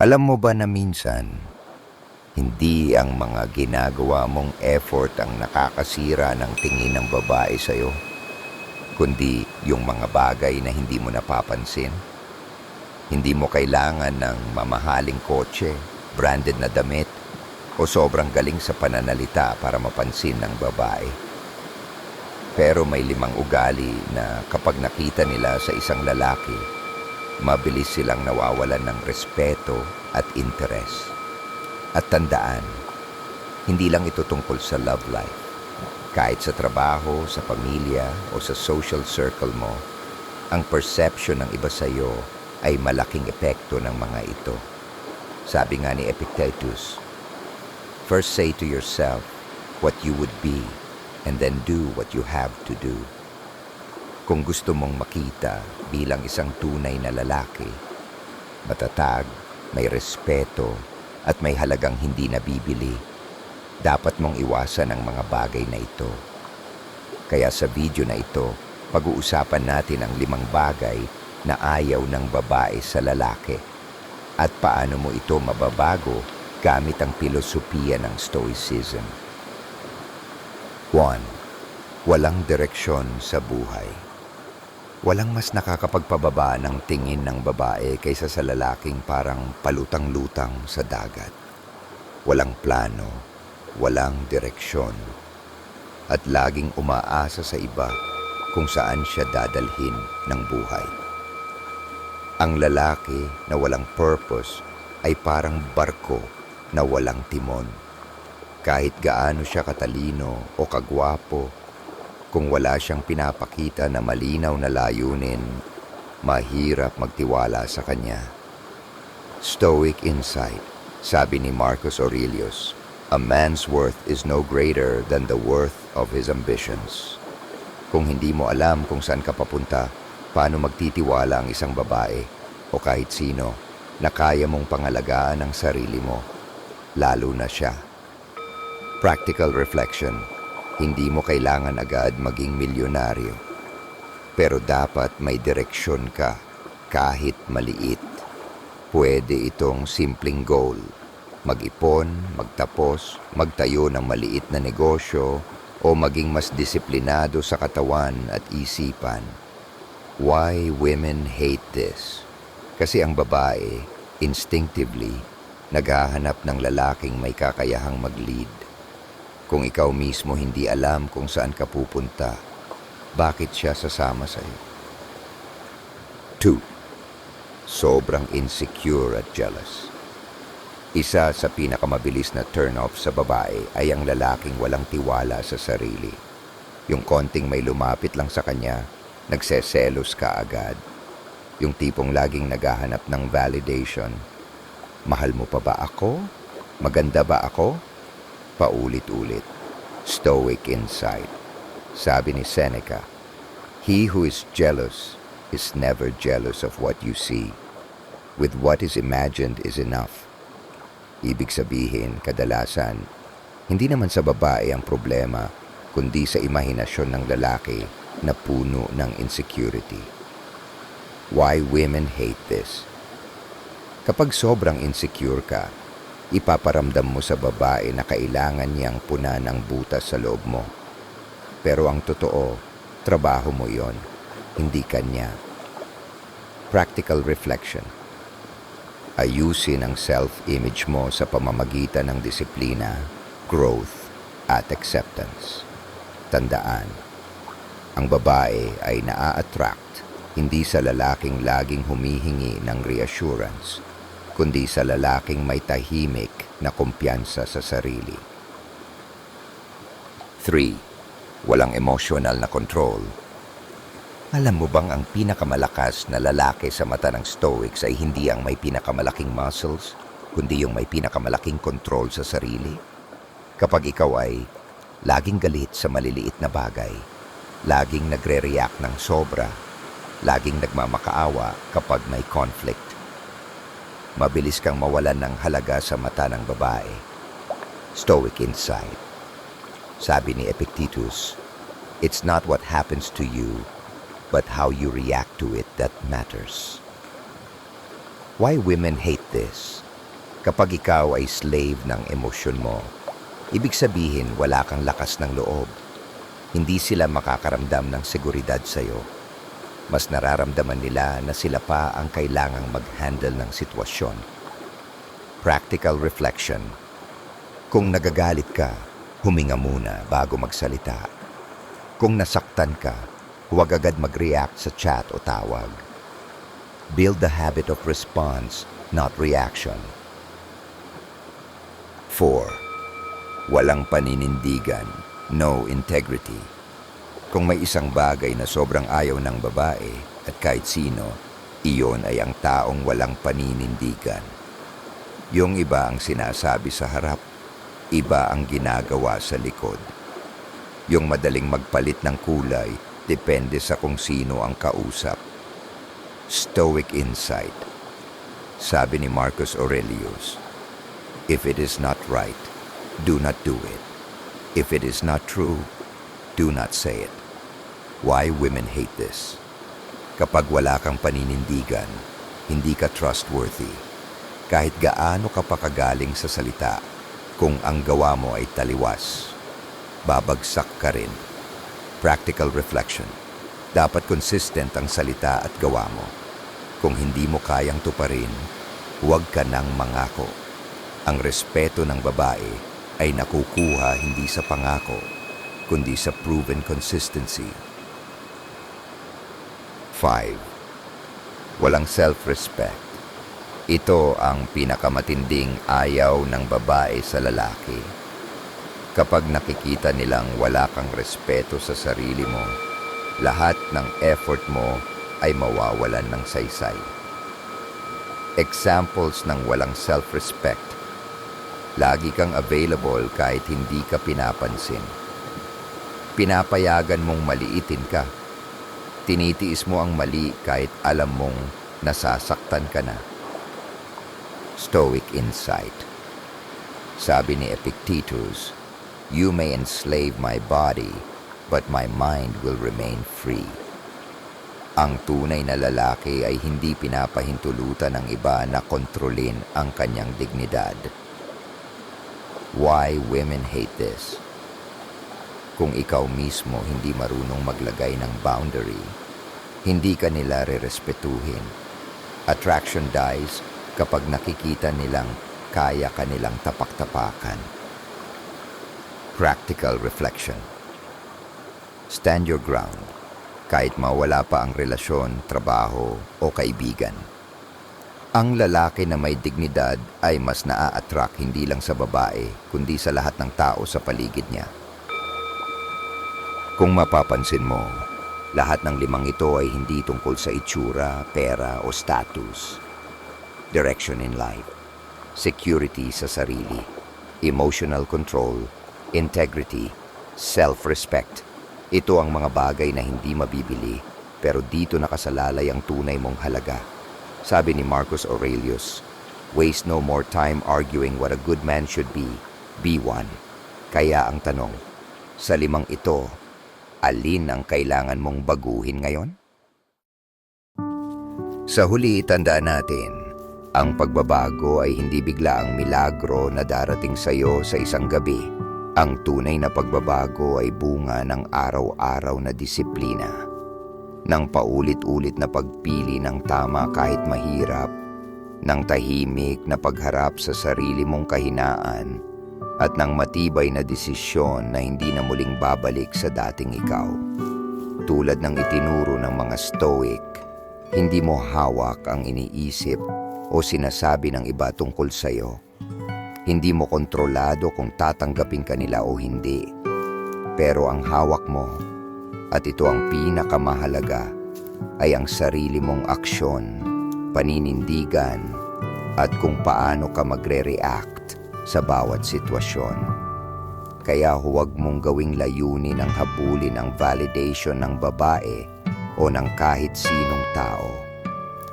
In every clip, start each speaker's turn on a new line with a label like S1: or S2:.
S1: Alam mo ba na minsan, hindi ang mga ginagawa mong effort ang nakakasira ng tingin ng babae sa'yo, kundi yung mga bagay na hindi mo napapansin. Hindi mo kailangan ng mamahaling kotse, branded na damit, o sobrang galing sa pananalita para mapansin ng babae. Pero may limang ugali na kapag nakita nila sa isang lalaki, mabilis silang nawawalan ng respeto at interes. At tandaan, hindi lang ito tungkol sa love life. Kahit sa trabaho, sa pamilya, o sa social circle mo, ang perception ng iba sa iyo ay malaking epekto ng mga ito. Sabi nga ni Epictetus, First say to yourself what you would be, and then do what you have to do. Kung gusto mong makita bilang isang tunay na lalaki, matatag, may respeto, at may halagang hindi nabibili, dapat mong iwasan ang mga bagay na ito. Kaya sa video na ito, pag-uusapan natin ang limang bagay na ayaw ng babae sa lalaki at paano mo ito mababago gamit ang filosofiya ng Stoicism. 1. Walang direksyon sa buhay. Walang mas nakakapagpababa ng tingin ng babae kaysa sa lalaking parang palutang-lutang sa dagat. Walang plano, walang direksyon, at laging umaasa sa iba kung saan siya dadalhin ng buhay. Ang lalaki na walang purpose ay parang barko na walang timon. Kahit gaano siya katalino o kagwapo, kung wala siyang pinapakita na malinaw na layunin, mahirap magtiwala sa kanya. Stoic insight, sabi ni Marcus Aurelius, a man's worth is no greater than the worth of his ambitions. Kung hindi mo alam kung saan ka papunta, paano magtitiwala ang isang babae o kahit sino na kaya mong pangalagaan ang sarili mo, lalo na siya. Practical reflection, hindi mo kailangan agad maging milyonaryo. Pero dapat may direksyon ka kahit maliit. Pwede itong simpleng goal. Mag-ipon, magtapos, magtayo ng maliit na negosyo, o maging mas disiplinado sa katawan at isipan. Why women hate this? Kasi ang babae, instinctively, naghahanap ng lalaking may kakayahang mag-lead. Kung ikaw mismo hindi alam kung saan ka pupunta, bakit siya sasama sa iyo? 2. Sobrang insecure at jealous. Isa sa pinakamabilis na turn-off sa babae ay ang lalaking walang tiwala sa sarili. Yung konting may lumapit lang sa kanya, nagseselos ka agad. Yung tipong laging naghahanap ng validation. Mahal mo pa ba ako? Maganda ba ako? Paulit-ulit. Stoic insight. Sabi ni Seneca, He who is jealous is never jealous of what you see. With what is imagined is enough. Ibig sabihin, kadalasan, hindi naman sa babae ang problema, kundi sa imahinasyon ng lalaki na puno ng insecurity. Why women hate this? Kapag sobrang insecure ka, ipaparamdam mo sa babae na kailangan niyang puna ng butas sa loob mo. Pero ang totoo, trabaho mo yon, hindi kanya. Practical reflection. Ayusin ang self-image mo sa pamamagitan ng disiplina, growth, at acceptance. Tandaan, ang babae ay naa-attract hindi sa lalaking laging humihingi ng reassurance, kundi sa lalaking may tahimik na kumpiyansa sa sarili. 3. Walang emotional na control. Alam mo bang ang pinakamalakas na lalaki sa mata ng Stoics ay hindi ang may pinakamalaking muscles, kundi yung may pinakamalaking control sa sarili? Kapag ikaw ay laging galit sa maliliit na bagay, laging nagre-react ng sobra, laging nagmamakaawa kapag may conflict, mabilis kang mawalan ng halaga sa mata ng babae. Stoic insight. Sabi ni Epictetus, It's not what happens to you, but how you react to it that matters. Why women hate this? Kapag ikaw ay slave ng emosyon mo, ibig sabihin wala kang lakas ng loob. Hindi sila makakaramdam ng seguridad sa'yo. Mas nararamdaman nila na sila pa ang kailangang mag-handle ng sitwasyon. Practical reflection. Kung nagagalit ka, huminga muna bago magsalita. Kung nasaktan ka, huwag agad mag-react sa chat o tawag. Build the habit of response, not reaction. 4. Walang paninindigan, no integrity. Kung may isang bagay na sobrang ayaw ng babae at kahit sino, iyon ay ang taong walang paninindigan. Yung iba ang sinasabi sa harap, iba ang ginagawa sa likod. Yung madaling magpalit ng kulay, depende sa kung sino ang kausap. Stoic insight. Sabi ni Marcus Aurelius, If it is not right, do not do it. If it is not true, do not say it. Why women hate this? Kapag wala kang paninindigan, hindi ka trustworthy. Kahit gaano ka pakagaling sa salita, kung ang gawa mo ay taliwas, babagsak ka rin. Practical reflection. Dapat consistent ang salita at gawa mo. Kung hindi mo kayang tuparin, huwag ka nang mangako. Ang respeto ng babae ay nakukuha hindi sa pangako, kundi sa proven consistency. 5. Walang self-respect. Ito ang pinakamatinding ayaw ng babae sa lalaki. Kapag nakikita nilang wala kang respeto sa sarili mo, lahat ng effort mo ay mawawalan ng saysay. Examples ng walang self-respect. Lagi kang available kahit hindi ka pinapansin. Pinapayagan mong maliitin ka. Tinitiis mo ang mali kahit alam mong nasasaktan ka na. Stoic insight. Sabi ni Epictetus, You may enslave my body, but my mind will remain free. Ang tunay na lalaki ay hindi pinapahintulutan ng iba na kontrolin ang kanyang dignidad. Why women hate this? Kung ikaw mismo hindi marunong maglagay ng boundary, hindi ka nila rerespetuhin. Attraction dies kapag nakikita nilang kaya kanilang tapak-tapakan. Practical reflection. Stand your ground kahit mawala pa ang relasyon, trabaho o kaibigan. Ang lalaki na may dignidad ay mas naa-attract hindi lang sa babae kundi sa lahat ng tao sa paligid niya. Kung mapapansin mo, lahat ng limang ito ay hindi tungkol sa itsura, pera o status. Direction in life, security sa sarili, emotional control, integrity, self-respect. Ito ang mga bagay na hindi mabibili pero dito nakasalalay ang tunay mong halaga. Sabi ni Marcus Aurelius, Waste no more time arguing what a good man should be. Be one. Kaya ang tanong, sa limang ito, alin ang kailangan mong baguhin ngayon? Sa huli, tandaan natin, ang pagbabago ay hindi bigla ang milagro na darating sa iyo sa isang gabi. Ang tunay na pagbabago ay bunga ng araw-araw na disiplina, ng paulit-ulit na pagpili ng tama kahit mahirap, ng tahimik na pagharap sa sarili mong kahinaan, at ng matibay na desisyon na hindi na muling babalik sa dating ikaw. Tulad ng itinuro ng mga stoic, hindi mo hawak ang iniisip o sinasabi ng iba tungkol sa iyo. Hindi mo kontrolado kung tatanggapin ka nila o hindi. Pero ang hawak mo, at ito ang pinakamahalaga, ay ang sarili mong aksyon, paninindigan, at kung paano ka magre-react sa bawat sitwasyon. Kaya huwag mong gawing layunin ang habulin ang validation ng babae o ng kahit sinong tao.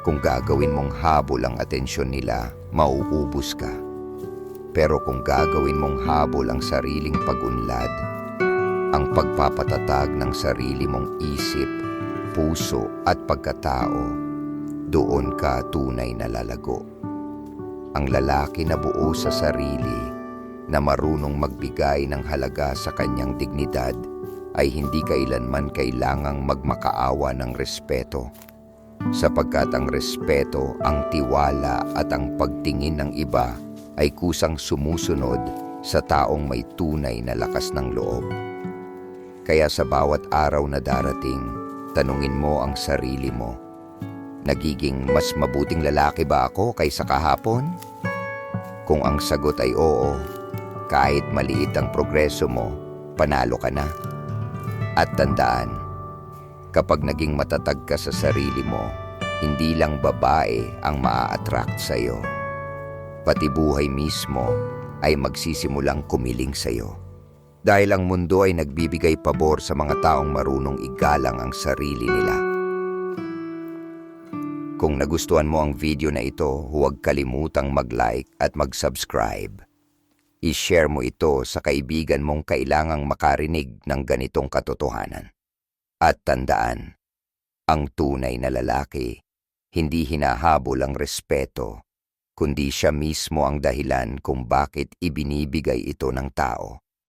S1: Kung gagawin mong habol ang atensyon nila, mauubos ka. Pero kung gagawin mong habol ang sariling pagunlad, ang pagpapatatag ng sarili mong isip, puso at pagkatao, doon ka tunay na lalago. Ang lalaki na buo sa sarili, na marunong magbigay ng halaga sa kanyang dignidad, ay hindi kailanman kailangang magmakaawa ng respeto. Sapagkat ang respeto, ang tiwala at ang pagtingin ng iba ay kusang sumusunod sa taong may tunay na lakas ng loob. Kaya sa bawat araw na darating, tanungin mo ang sarili mo. Nagiging mas mabuting lalaki ba ako kaysa kahapon? Kung ang sagot ay oo, kahit maliit ang progreso mo, panalo ka na. At tandaan, kapag naging matatag ka sa sarili mo, hindi lang babae ang maa-attract sa'yo. Pati buhay mismo ay magsisimulang kumiling sa'yo. Dahil ang mundo ay nagbibigay pabor sa mga taong marunong igalang ang sarili nila. Kung nagustuhan mo ang video na ito, huwag kalimutang mag-like at mag-subscribe. I-share mo ito sa kaibigan mong kailangang makarinig ng ganitong katotohanan. At tandaan, ang tunay na lalaki, hindi hinahabol ang respeto, kundi siya mismo ang dahilan kung bakit ibinibigay ito ng tao.